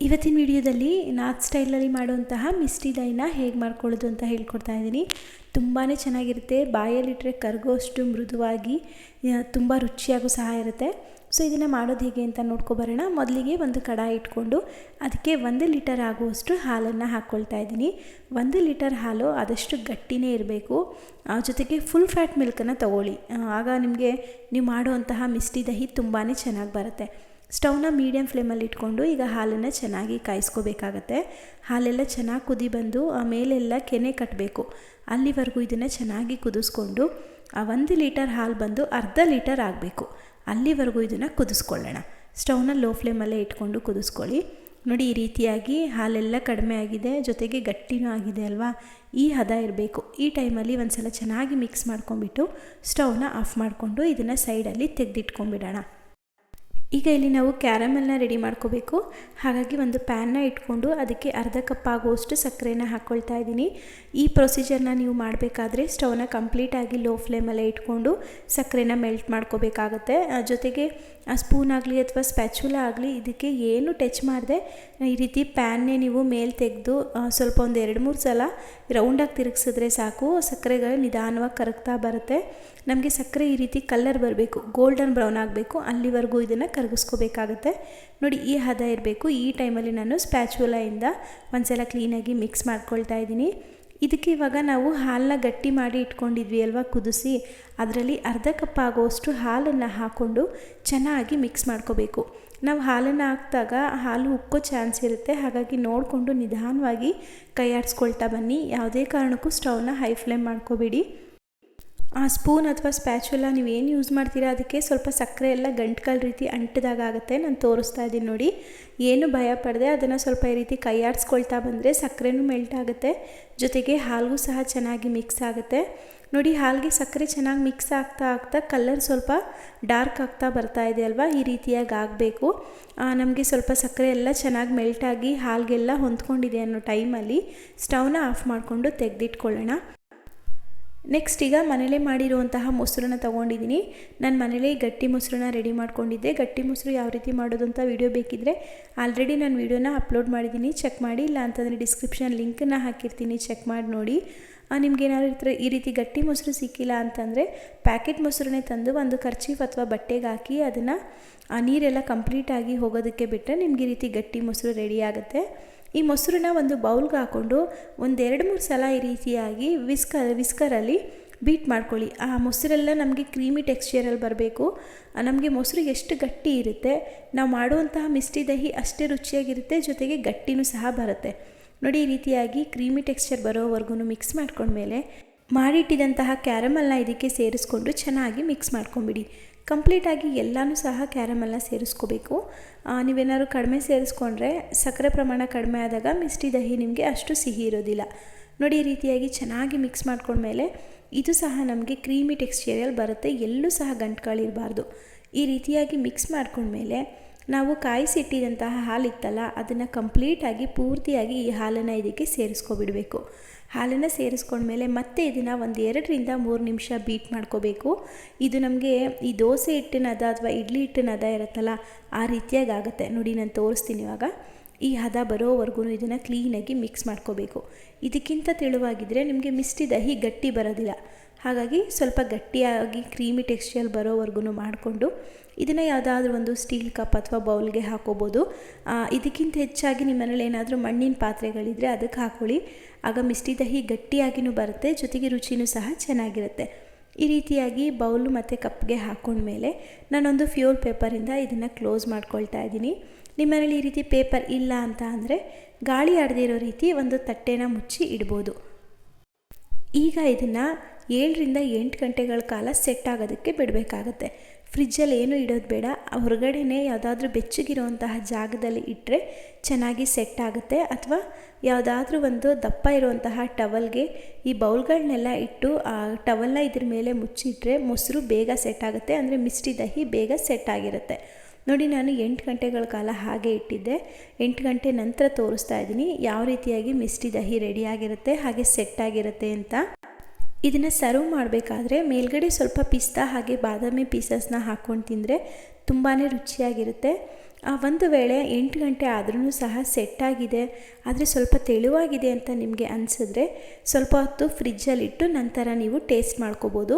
ಇವತ್ತಿನ ವಿಡಿಯೋದಲ್ಲಿ ನಾರ್ತ್ ಸ್ಟೈಲಲ್ಲಿ ಮಾಡುವಂತಹ ಮಿಸ್ಟಿ ದೈನ ಹೇಗೆ ಮಾಡ್ಕೊಳ್ಳೋದು ಅಂತ ಹೇಳ್ಕೊಡ್ತಾ ಇದ್ದೀನಿ. ತುಂಬಾ ಚೆನ್ನಾಗಿರುತ್ತೆ. ಬಾಯಲ್ಲಿಟ್ಟರೆ ಕರಗೋಷ್ಟು ಮೃದುವಾಗಿ ತುಂಬ ರುಚಿಯಾಗೂ ಸಹ ಇರುತ್ತೆ. ಸೊ, ಇದನ್ನು ಮಾಡೋದು ಹೇಗೆ ಅಂತ ನೋಡ್ಕೊಬರೋಣ ಮೊದಲಿಗೆ ಒಂದು ಕಡಾಯಿ ಇಟ್ಕೊಂಡು ಅದಕ್ಕೆ ಒಂದು ಲೀಟರ್ ಆಗುವಷ್ಟು ಹಾಲನ್ನು ಹಾಕ್ಕೊಳ್ತಾ ಇದ್ದೀನಿ. ಒಂದು ಲೀಟರ್ ಹಾಲು ಆದಷ್ಟು ಗಟ್ಟಿನೇ ಇರಬೇಕು. ಜೊತೆಗೆ ಫುಲ್ ಫ್ಯಾಟ್ ಮಿಲ್ಕನ್ನು ತಗೊಳ್ಳಿ. ಆಗ ನಿಮಗೆ ನೀವು ಮಾಡುವಂತಹ ಮಿಸ್ಟಿ ದಹಿ ತುಂಬಾ ಚೆನ್ನಾಗಿ ಬರುತ್ತೆ. ಸ್ಟವ್ನ ಮೀಡಿಯಮ್ ಫ್ಲೇಮಲ್ಲಿ ಇಟ್ಕೊಂಡು ಈಗ ಹಾಲನ್ನು ಚೆನ್ನಾಗಿ ಕಾಯಿಸ್ಕೋಬೇಕಾಗತ್ತೆ. ಹಾಲೆಲ್ಲ ಚೆನ್ನಾಗಿ ಕುದಿ ಬಂದು ಆಮೇಲೆಲ್ಲ ಮೇಲೆಲ್ಲ ಕೆನೆ ಕಟ್ಟಬೇಕು ಅಲ್ಲಿವರೆಗೂ ಇದನ್ನು ಚೆನ್ನಾಗಿ ಕುದಿಸ್ಕೊಂಡು, ಆ ಒಂದು ಲೀಟರ್ ಹಾಲು ಬಂದು ಅರ್ಧ ಲೀಟರ್ ಆಗಬೇಕು. ಅಲ್ಲಿವರೆಗೂ ಇದನ್ನು ಕುದಿಸ್ಕೊಳ್ಳೋಣ. ಸ್ಟವ್ನ ಲೋ ಫ್ಲೇಮಲ್ಲೇ ಇಟ್ಕೊಂಡು ಕುದಿಸ್ಕೊಳ್ಳಿ. ನೋಡಿ, ಈ ರೀತಿಯಾಗಿ ಹಾಲೆಲ್ಲ ಕಡಿಮೆ ಆಗಿದೆ, ಜೊತೆಗೆ ಗಟ್ಟಿನೂ ಆಗಿದೆ ಅಲ್ವಾ? ಈ ಹದ ಇರಬೇಕು. ಈ ಟೈಮಲ್ಲಿ ಒಂದು ಸಲ ಚೆನ್ನಾಗಿ ಮಿಕ್ಸ್ ಮಾಡ್ಕೊಂಬಿಟ್ಟು ಸ್ಟವ್ನ ಆಫ್ ಮಾಡಿಕೊಂಡು ಇದನ್ನು ಸೈಡಲ್ಲಿ ತೆಗೆದಿಟ್ಕೊಂಬಿಡೋಣ ಈಗ ಇಲ್ಲಿ ನಾವು ಕ್ಯಾರಮೆಲ್ನ ರೆಡಿ ಮಾಡ್ಕೋಬೇಕು. ಹಾಗಾಗಿ ಒಂದು ಪ್ಯಾನ್ನ ಇಟ್ಕೊಂಡು ಅದಕ್ಕೆ ಅರ್ಧ ಕಪ್ ಆಗುವಷ್ಟು ಸಕ್ಕರೆನ ಹಾಕ್ಕೊಳ್ತಾ ಇದ್ದೀನಿ. ಈ ಪ್ರೊಸೀಜರ್ನ ನೀವು ಮಾಡಬೇಕಾದ್ರೆ ಸ್ಟವ್ನ ಕಂಪ್ಲೀಟಾಗಿ ಲೋ ಫ್ಲೇಮಲ್ಲೇ ಇಟ್ಕೊಂಡು ಸಕ್ಕರೆನ ಮೆಲ್ಟ್ ಮಾಡ್ಕೋಬೇಕಾಗತ್ತೆ. ಜೊತೆಗೆ ಸ್ಪೂನ್ ಆಗಲಿ ಅಥವಾ ಸ್ಪ್ಯಾಚುಲ ಆಗಲಿ ಇದಕ್ಕೆ ಏನು ಟಚ್ ಮಾಡಿದೆ ಈ ರೀತಿ ಪ್ಯಾನ್ನೇ ನೀವು ಮೇಲೆ ತೆಗೆದು ಸ್ವಲ್ಪ ಒಂದು ಎರಡು ಮೂರು ಸಲ ರೌಂಡಾಗಿ ತಿರುಗಿಸಿದ್ರೆ ಸಾಕು. ಸಕ್ಕರೆಗಳು ನಿಧಾನವಾಗಿ ಕರಗ್ತಾ ಬರುತ್ತೆ. ನಮಗೆ ಸಕ್ಕರೆ ಈ ರೀತಿ ಕಲರ್ ಬರಬೇಕು ಗೋಲ್ಡನ್ ಬ್ರೌನ್ ಆಗಬೇಕು. ಅಲ್ಲಿವರೆಗೂ ಇದನ್ನು ಕರಗಿಸ್ಕೋಬೇಕಾಗುತ್ತೆ. ನೋಡಿ, ಈ ಹದ ಇರಬೇಕು. ಈ ಟೈಮಲ್ಲಿ ನಾನು ಸ್ಪ್ಯಾಚುಲಾಯಿಂದ ಒಂದ್ಸಲ ಕ್ಲೀನಾಗಿ ಮಿಕ್ಸ್ ಮಾಡ್ಕೊಳ್ತಾ ಇದ್ದೀನಿ. ಇದಕ್ಕೆ ಇವಾಗ ನಾವು ಹಾಲನ್ನ ಗಟ್ಟಿ ಮಾಡಿ ಇಟ್ಕೊಂಡಿದ್ವಿ ಅಲ್ವಾ, ಕುದಿಸಿ. ಅದರಲ್ಲಿ ಅರ್ಧ ಕಪ್ ಆಗೋಷ್ಟು ಹಾಲನ್ನು ಹಾಕ್ಕೊಂಡು ಚೆನ್ನಾಗಿ ಮಿಕ್ಸ್ ಮಾಡ್ಕೋಬೇಕು. ನಾವು ಹಾಲನ್ನು ಹಾಕಿದಾಗ ಹಾಲು ಉಕ್ಕೋ ಚಾನ್ಸ್ ಇರುತ್ತೆ. ಹಾಗಾಗಿ ನೋಡಿಕೊಂಡು ನಿಧಾನವಾಗಿ ಕೈ ಆಡಿಸ್ಕೊಳ್ತಾ ಬನ್ನಿ. ಯಾವುದೇ ಕಾರಣಕ್ಕೂ ಸ್ಟವ್ನ ಹೈ ಫ್ಲೇಮ್ ಮಾಡ್ಕೋಬೇಡಿ. ಆ ಸ್ಪೂನ್ ಅಥವಾ ಸ್ಪ್ಯಾಚುಲ ನೀವು ಏನು ಯೂಸ್ ಮಾಡ್ತೀರಾ? ಅದಕ್ಕೆ ಸ್ವಲ್ಪ ಸಕ್ಕರೆ ಎಲ್ಲ ಗಂಟುಗಳ ರೀತಿ ಅಂಟಿದಾಗ ಆಗುತ್ತೆ. ನಾನು ತೋರಿಸ್ತಾ ಇದ್ದೀನಿ ನೋಡಿ. ಏನು ಭಯ ಪಡದೆ. ಅದನ್ನು ಸ್ವಲ್ಪ ಈ ರೀತಿ ಕೈಯಾಡಿಸ್ಕೊಳ್ತಾ ಬಂದರೆ ಸಕ್ಕರೆನೂ ಮೆಲ್ಟ್ ಆಗುತ್ತೆ. ಜೊತೆಗೆ ಹಾಲಿಗೂ ಸಹ ಚೆನ್ನಾಗಿ ಮಿಕ್ಸ್ ಆಗುತ್ತೆ. ನೋಡಿ, ಹಾಲಿಗೆ ಸಕ್ಕರೆ ಚೆನ್ನಾಗಿ ಮಿಕ್ಸ್ ಆಗ್ತಾ ಆಗ್ತಾ ಕಲರ್ ಸ್ವಲ್ಪ ಡಾರ್ಕ್ ಆಗ್ತಾ ಬರ್ತಾ ಇದೆ ಅಲ್ವಾ? ಈ ರೀತಿಯಾಗಿ ಆಗಬೇಕು. ನಮಗೆ ಸ್ವಲ್ಪ ಸಕ್ಕರೆ ಎಲ್ಲ ಚೆನ್ನಾಗಿ ಮೆಲ್ಟಾಗಿ ಹಾಲಿಗೆಲ್ಲ ಹೊಂದ್ಕೊಂಡಿದೆ ಅನ್ನೋ ಟೈಮಲ್ಲಿ ಸ್ಟವ್ನ ಆಫ್ ಮಾಡಿಕೊಂಡು ತೆಗೆದಿಟ್ಕೊಳ್ಳೋಣ. ನೆಕ್ಸ್ಟ್ ಈಗ ಮನೇಲೇ ಮಾಡಿರುವಂತಹ ಮೊಸರನ್ನ ತೊಗೊಂಡಿದ್ದೀನಿ. ನಾನು ಮನೇಲೇ ಗಟ್ಟಿ ಮೊಸರನ್ನ ರೆಡಿ ಮಾಡ್ಕೊಂಡಿದ್ದೆ. ಗಟ್ಟಿ ಮೊಸರು ಯಾವ ರೀತಿ ಮಾಡೋದು ಅಂತ ವೀಡಿಯೋ ಬೇಕಿದ್ದರೆ ಆಲ್ರೆಡಿ ನಾನು ವೀಡಿಯೋನ ಅಪ್ಲೋಡ್ ಮಾಡಿದ್ದೀನಿ. ಚೆಕ್ ಮಾಡಿ, ಇಲ್ಲ ಅಂತಂದರೆ ಡಿಸ್ಕ್ರಿಪ್ಷನ್ ಲಿಂಕನ್ನು ಹಾಕಿರ್ತೀನಿ. ಚೆಕ್ ಮಾಡಿ ನೋಡಿ. ನಿಮ್ಗೇನಾದ್ರೂ ಈ ಈ ರೀತಿ ಗಟ್ಟಿ ಮೊಸರು ಸಿಕ್ಕಿಲ್ಲ ಅಂತಂದರೆ ಪ್ಯಾಕೆಟ್ ಮೊಸರನ್ನೇ ತಂದು ಒಂದು ಖರ್ಚೀಫ್ ಅಥವಾ ಬಟ್ಟೆಗೆ ಹಾಕಿ ಅದನ್ನು ಆ ನೀರೆಲ್ಲ ಕಂಪ್ಲೀಟಾಗಿ ಹೋಗೋದಕ್ಕೆ ಬಿಟ್ಟರೆ ನಿಮ್ಗೆ ಈ ರೀತಿ ಗಟ್ಟಿ ಮೊಸರು ರೆಡಿ ಆಗುತ್ತೆ. ಈ ಮೊಸರನ್ನ ಒಂದು ಬೌಲ್ಗೆ ಹಾಕ್ಕೊಂಡು ಒಂದೆರಡು ಮೂರು ಸಲ ಈ ರೀತಿಯಾಗಿ ವಿಸ್ಕರ್ ವಿಸ್ಕರಲ್ಲಿ ಬೀಟ್ ಮಾಡ್ಕೊಳ್ಳಿ. ಆ ಮೊಸರೆಲ್ಲ ನಮಗೆ ಕ್ರೀಮಿ ಟೆಕ್ಸ್ಚರಲ್ಲಿ ಬರಬೇಕು. ನಮಗೆ ಮೊಸರು ಎಷ್ಟು ಗಟ್ಟಿ ಇರುತ್ತೆ, ನಾವು ಮಾಡುವಂತಹ ಮಿಸ್ಟಿ ದಹಿ ಅಷ್ಟೇ ರುಚಿಯಾಗಿರುತ್ತೆ, ಜೊತೆಗೆ ಗಟ್ಟಿನೂ ಸಹ ಬರುತ್ತೆ. ನೋಡಿ ಈ ರೀತಿಯಾಗಿ ಕ್ರೀಮಿ ಟೆಕ್ಸ್ಚರ್ ಬರೋವರೆಗೂ ಮಿಕ್ಸ್ ಮಾಡ್ಕೊಂಡ್ಮೇಲೆ, ಮಾಡಿಟ್ಟಿದಂತಹ ಕ್ಯಾರಮಲ್ನ ಇದಕ್ಕೆ ಸೇರಿಸ್ಕೊಂಡು ಚೆನ್ನಾಗಿ ಮಿಕ್ಸ್ ಮಾಡ್ಕೊಂಬಿಡಿ. ಕಂಪ್ಲೀಟಾಗಿ ಎಲ್ಲನೂ ಸಹ ಕ್ಯಾರಮಲ್ನ ಸೇರಿಸ್ಕೋಬೇಕು. ನೀವೇನಾದ್ರು ಕಡಿಮೆ ಸೇರಿಸ್ಕೊಂಡ್ರೆ ಸಕ್ಕರೆ ಪ್ರಮಾಣ ಕಡಿಮೆ ಆದಾಗ ಮಿಸ್ಟಿ ದಹಿ ನಿಮಗೆ ಅಷ್ಟು ಸಿಹಿ ಇರೋದಿಲ್ಲ. ನೋಡಿ, ಈ ರೀತಿಯಾಗಿ ಚೆನ್ನಾಗಿ ಮಿಕ್ಸ್ ಮಾಡ್ಕೊಂಡ್ಮೇಲೆ ಇದು ಸಹ ನಮಗೆ ಕ್ರೀಮಿ ಟೆಕ್ಸ್ಚರಿಯಲ್ಲಿ ಬರುತ್ತೆ, ಎಲ್ಲೂ ಸಹ ಗಂಟುಗಳಿರಬಾರ್ದು ಈ ರೀತಿಯಾಗಿ ಮಿಕ್ಸ್ ಮಾಡ್ಕೊಂಡ್ಮೇಲೆ ನಾವು ಕಾಯಿಸಿಟ್ಟಿದಂತಹ ಹಾಲಿತ್ತಲ್ಲ, ಅದನ್ನು ಕಂಪ್ಲೀಟಾಗಿ ಪೂರ್ತಿಯಾಗಿ ಈ ಹಾಲನ್ನು ಇದಕ್ಕೆ ಸೇರಿಸ್ಕೊಬಿಡಬೇಕು. ಹಾಲನ್ನು ಸೇರಿಸ್ಕೊಂಡ್ಮೇಲೆ ಮತ್ತೆ ಇದನ್ನು ಒಂದು ಎರಡರಿಂದ ಮೂರು ನಿಮಿಷ ಬೀಟ್ ಮಾಡ್ಕೋಬೇಕು. ಇದು ನಮಗೆ ಈ ದೋಸೆ ಹಿಟ್ಟಿನದ ಅಥವಾ ಇಡ್ಲಿ ಹಿಟ್ಟಿನದ ಇರುತ್ತಲ್ಲ, ಆ ರೀತಿಯಾಗಿ ಆಗುತ್ತೆ. ನೋಡಿ, ನಾನು ತೋರಿಸ್ತೀನಿ ಇವಾಗ. ಈ ಹದ ಬರೋವರೆಗೂ ಇದನ್ನು ಕ್ಲೀನಾಗಿ ಮಿಕ್ಸ್ ಮಾಡ್ಕೋಬೇಕು. ಇದಕ್ಕಿಂತ ತೆಳುವಾಗಿದ್ದರೆ ನಿಮಗೆ ಮಿಸ್ಟಿ ದಹಿ ಗಟ್ಟಿ ಬರೋದಿಲ್ಲ. ಹಾಗಾಗಿ ಸ್ವಲ್ಪ ಗಟ್ಟಿಯಾಗಿ ಕ್ರೀಮಿ ಟೆಕ್ಸ್ಚರ್ ಬರೋವರೆಗೂ ಮಾಡಿಕೊಂಡು ಇದನ್ನು ಯಾವುದಾದ್ರೂ ಒಂದು ಸ್ಟೀಲ್ ಕಪ್ ಅಥವಾ ಬೌಲ್ಗೆ ಹಾಕೋಬೋದು. ಇದಕ್ಕಿಂತ ಹೆಚ್ಚಾಗಿ ನಿಮ್ಮ ಮನೇಲಿ ಏನಾದರೂ ಮಣ್ಣಿನ ಪಾತ್ರೆಗಳಿದ್ದರೆ ಅದಕ್ಕೆ ಹಾಕೊಳ್ಳಿ. ಆಗ ಮಿಸ್ಟಿ ದಹಿ ಗಟ್ಟಿಯಾಗಿಯೂ ಬರುತ್ತೆ, ಜೊತೆಗೆ ರುಚಿನೂ ಸಹ ಚೆನ್ನಾಗಿರುತ್ತೆ. ಈ ರೀತಿಯಾಗಿ ಬೌಲು ಮತ್ತು ಕಪ್ಗೆ ಹಾಕೊಂಡ್ಮೇಲೆ ನಾನೊಂದು ಫ್ಯೂಲ್ ಪೇಪರಿಂದ ಇದನ್ನು ಕ್ಲೋಸ್ ಮಾಡ್ಕೊಳ್ತಾ ಇದ್ದೀನಿ. ನಿಮ್ಮ ಮನೇಲಿ ಈ ರೀತಿ ಪೇಪರ್ ಇಲ್ಲ ಅಂತ ಅಂದರೆ ಗಾಳಿ ಆಡದಿರೋ ರೀತಿ ಒಂದು ತಟ್ಟೆನ ಮುಚ್ಚಿ ಇಡ್ಬೋದು. ಈಗ ಇದನ್ನು ಏಳರಿಂದ ಎಂಟು ಗಂಟೆಗಳ ಕಾಲ ಸೆಟ್ ಆಗೋದಕ್ಕೆ ಬಿಡಬೇಕಾಗತ್ತೆ. ಫ್ರಿಜ್ಜಲ್ಲಿ ಏನು ಇಡೋದು ಬೇಡ. ಹೊರಗಡೆನೇ ಯಾವುದಾದ್ರೂ ಬೆಚ್ಚಗಿರುವಂತಹ ಜಾಗದಲ್ಲಿ ಇಟ್ಟರೆ ಚೆನ್ನಾಗಿ ಸೆಟ್ ಆಗುತ್ತೆ. ಅಥವಾ ಯಾವುದಾದ್ರೂ ಒಂದು ದಪ್ಪ ಇರುವಂತಹ ಟವಲ್ಗೆ ಈ ಬೌಲ್ಗಳನ್ನೆಲ್ಲ ಇಟ್ಟು, ಆ ಟವಲ್ನ ಇದ್ರ ಮೇಲೆ ಮುಚ್ಚಿಟ್ರೆ ಮೊಸರು ಬೇಗ ಸೆಟ್ ಆಗುತ್ತೆ. ಅಂದರೆ ಮಿಸ್ಟಿ ದಹಿ ಬೇಗ ಸೆಟ್ ಆಗಿರುತ್ತೆ. ನೋಡಿ, ನಾನು ಎಂಟು ಗಂಟೆಗಳ ಕಾಲ ಹಾಗೆ ಇಟ್ಟಿದ್ದೆ. ಎಂಟು ಗಂಟೆ ನಂತರ ತೋರಿಸ್ತಾ ಇದ್ದೀನಿ. ಯಾವ ರೀತಿಯಾಗಿ ಮಿಸ್ಟಿ ದಹಿ ರೆಡಿಯಾಗಿರುತ್ತೆ ಹಾಗೆ ಸೆಟ್ ಆಗಿರುತ್ತೆ ಅಂತ. ಇದನ್ನು ಸರ್ವ್ ಮಾಡಬೇಕಾದ್ರೆ ಮೇಲ್ಗಡೆ ಸ್ವಲ್ಪ ಪಿಸ್ತಾ ಹಾಗೆ ಬಾದಾಮಿ ಪೀಸಸ್ನ ಹಾಕ್ಕೊಂಡು ತಿಂದರೆ ತುಂಬಾ ರುಚಿಯಾಗಿರುತ್ತೆ. ಒಂದು ವೇಳೆ ಎಂಟು ಗಂಟೆ ಆದ್ರೂ ಸಹ ಸೆಟ್ಟಾಗಿದೆ ಆದರೆ ಸ್ವಲ್ಪ ತೆಳುವಾಗಿದೆ ಅಂತ ನಿಮಗೆ ಅನಿಸಿದ್ರೆ ಸ್ವಲ್ಪ ಹೊತ್ತು ಫ್ರಿಜ್ಜಲ್ಲಿಟ್ಟು ನಂತರ ನೀವು ಟೇಸ್ಟ್ ಮಾಡ್ಕೋಬೋದು.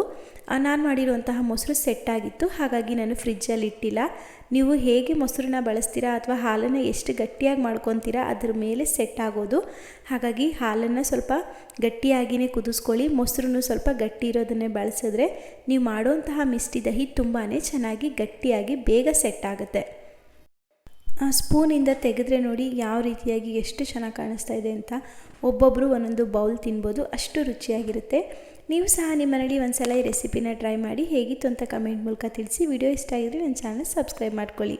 ನಾನು ಮಾಡಿರುವಂತಹ ಮೊಸರು ಸೆಟ್ಟಾಗಿತ್ತು ಹಾಗಾಗಿ ನಾನು ಫ್ರಿಜ್ಜಲ್ಲಿ ಇಟ್ಟಿಲ್ಲ. ನೀವು ಹೇಗೆ ಮೊಸರನ್ನ ಬಳಸ್ತೀರಾ ಅಥವಾ ಹಾಲನ್ನು ಎಷ್ಟು ಗಟ್ಟಿಯಾಗಿ ಮಾಡ್ಕೊತೀರಾ ಅದ್ರ ಮೇಲೆ ಸೆಟ್ ಆಗೋದು. ಹಾಗಾಗಿ ಹಾಲನ್ನು ಸ್ವಲ್ಪ ಗಟ್ಟಿಯಾಗಿಯೇ ಕುದಿಸ್ಕೊಳ್ಳಿ, ಮೊಸರನ್ನು ಸ್ವಲ್ಪ ಗಟ್ಟಿ ಇರೋದನ್ನೇ ಬಳಸಿದ್ರೆ ನೀವು ಮಾಡುವಂತಹ ಮಿಷ್ಟಿ ದಹಿ ತುಂಬಾ ಚೆನ್ನಾಗಿ ಗಟ್ಟಿಯಾಗಿ ಬೇಗ ಸೆಟ್ ಆಗುತ್ತೆ. ಆ ಸ್ಪೂನಿಂದ ತೆಗೆದ್ರೆ ನೋಡಿ ಯಾವ ರೀತಿಯಾಗಿ ಎಷ್ಟು ಚೆನ್ನಾಗಿ ಕಾಣಿಸ್ತಾ ಇದೆ ಅಂತ. ಒಬ್ಬೊಬ್ಬರು ಒಂದೊಂದು ಬೌಲ್ ತಿನ್ಬೋದು, ಅಷ್ಟು ರುಚಿಯಾಗಿರುತ್ತೆ. ನೀವು ಸಹ ನಿಮ್ಮ ಮನೇಲಿ ಒಂದ್ಸಲ ಈ ರೆಸಿಪಿನ ಟ್ರೈ ಮಾಡಿ, ಹೇಗಿತ್ತು ಅಂತ ಕಮೆಂಟ್ ಮೂಲಕ ತಿಳಿಸಿ. ವಿಡಿಯೋ ಇಷ್ಟ ಆಗಿದ್ರೆ ನನ್ನ ಚಾನಲ್ ಸಬ್ಸ್ಕ್ರೈಬ್ ಮಾಡ್ಕೊಳ್ಳಿ.